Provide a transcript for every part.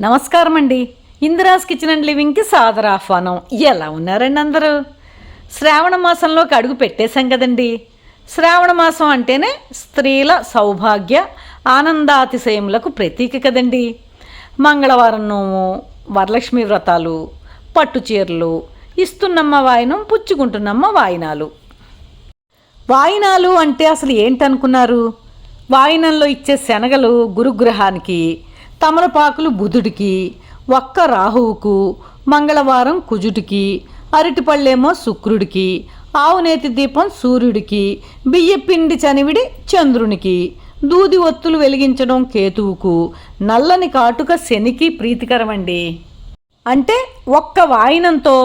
నమస్కారం అండి Indira's kitchen and లివింగ్కి సాదర ఆహ్వానం. ఎలా ఉన్నారండి అందరూ? శ్రావణ మాసంలోకి అడుగు పెట్టేశాం కదండి. శ్రావణ మాసం అంటేనే స్త్రీల సౌభాగ్య ఆనందాతిశయములకు ప్రతీక కదండి. మంగళవారం నోము వరలక్ష్మి వ్రతాలు పట్టు చీరలు ఇస్తున్నమ్మ వాయినం పుచ్చుకుంటున్నమ్మ వాయినాలు. వాయినాలు అంటే అసలు ఏంటనుకున్నారు? వాయినంలో ఇచ్చే శనగలు గురుగ్రహానికి తమలపాకులు బుధుడికి ఒక్క రాహువుకు మంగళవారం కుజుడికి అరటిపళ్ళేమో శుక్రుడికి ఆవునేతి దీపం సూర్యుడికి బియ్యపిండి చనివిడి చంద్రునికి దూది ఒత్తులు వెలిగించడం కేతువుకు నల్లని కాటుక శనికి ప్రీతికరమండి. అంటే ఒక్క వాయినంతో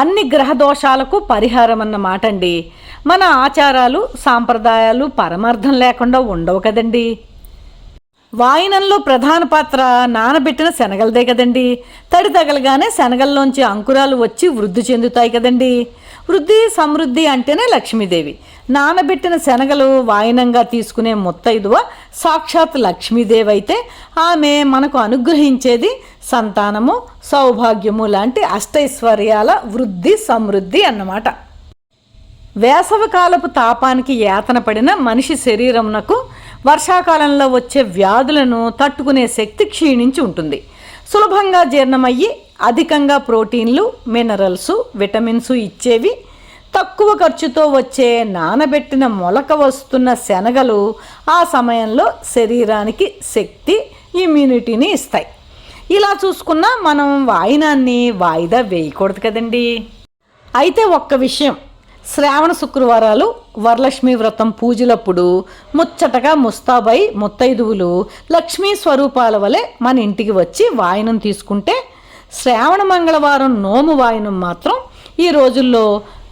అన్ని గ్రహ దోషాలకు పరిహారం అన్నమాట అండి మన ఆచారాలు సాంప్రదాయాలు పరమార్థం లేకుండా ఉండవు కదండీ. వాయినంలో ప్రధాన పాత్ర నానబెట్టిన శనగలదే కదండి. తడి తగలగానే శనగల్లోంచి అంకురాలు వచ్చి వృద్ధి చెందుతాయి కదండి. వృద్ధి సమృద్ధి అంటేనే లక్ష్మీదేవి. నానబెట్టిన శనగలు వాయినంగా తీసుకునే ముత్తైదువ సాక్షాత్ లక్ష్మీదేవి అయితే ఆమె మనకు అనుగ్రహించేది సంతానము సౌభాగ్యము లాంటి అష్టైశ్వర్యాల వృద్ధి సమృద్ధి అన్నమాట. వేసవకాలపు తాపానికి యాతన పడిన మనిషి శరీరమునకు వర్షాకాలంలో వచ్చే వ్యాధులను తట్టుకునే శక్తి క్షీణించి ఉంటుంది. సులభంగా జీర్ణమయ్యి అధికంగా ప్రోటీన్లు మినరల్స్ విటమిన్స్ ఇచ్చేవి. తక్కువ ఖర్చుతో వచ్చే నానబెట్టిన మొలక వస్తున్న శనగలు ఆ సమయంలో శరీరానికి శక్తి ఇమ్యూనిటీని ఇస్తాయి. ఇలా చూసుకున్నా మనం వాయినాన్ని వాయిదా వేయకూడదు కదండి. అయితే ఒక్క విషయం. శ్రావణ శుక్రవారాలు వరలక్ష్మి వ్రతం పూజలప్పుడు ముచ్చటగా ముస్తాబై ముత్తైదువులు లక్ష్మీ స్వరూపాల వలె మన ఇంటికి వచ్చి వాయనం తీసుకుంటే శ్రావణ మంగళవారం నోము వాయనం మాత్రం ఈ రోజుల్లో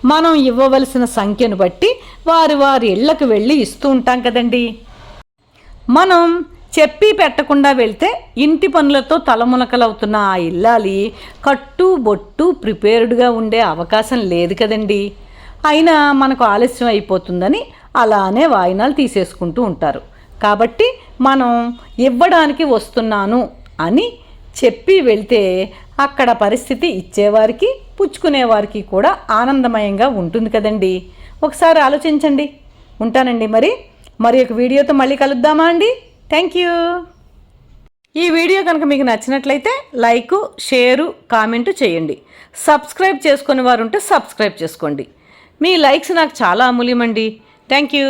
మనం ఇవ్వవలసిన సంఖ్యను బట్టి వారి వారి ఇళ్ళకు వెళ్ళి ఇస్తూ ఉంటాం కదండి. మనం చెప్పి పెట్టకుండా వెళ్తే ఇంటి పనులతో తలమునకలవుతున్న ఆ ఇల్లాలి కట్టు బొట్టు ప్రిపేర్డ్గా ఉండే అవకాశం లేదు కదండీ. అయినా మనకు ఆలస్యం అయిపోతుందని అలానే వాయినాలు తీసేసుకుంటూ ఉంటారు. కాబట్టి మనం ఇవ్వడానికి వస్తున్నాను అని చెప్పి వెళ్తే అక్కడ పరిస్థితి ఇచ్చేవారికి పుచ్చుకునేవారికి కూడా ఆనందమయంగా ఉంటుంది కదండి. ఒకసారి ఆలోచించండి. ఉంటానండి మరి. మరి ఒక వీడియోతో మళ్ళీ కలుద్దామా అండి? థ్యాంక్ యూ ఈ వీడియో కనుక మీకు నచ్చినట్లయితే లైకు షేరు కామెంటు చేయండి. సబ్స్క్రైబ్ చేసుకునే వారు ఉంటే సబ్స్క్రైబ్ చేసుకోండి. మీ లైక్స్ నాకు చాలా అమూల్యమండి. Thank you.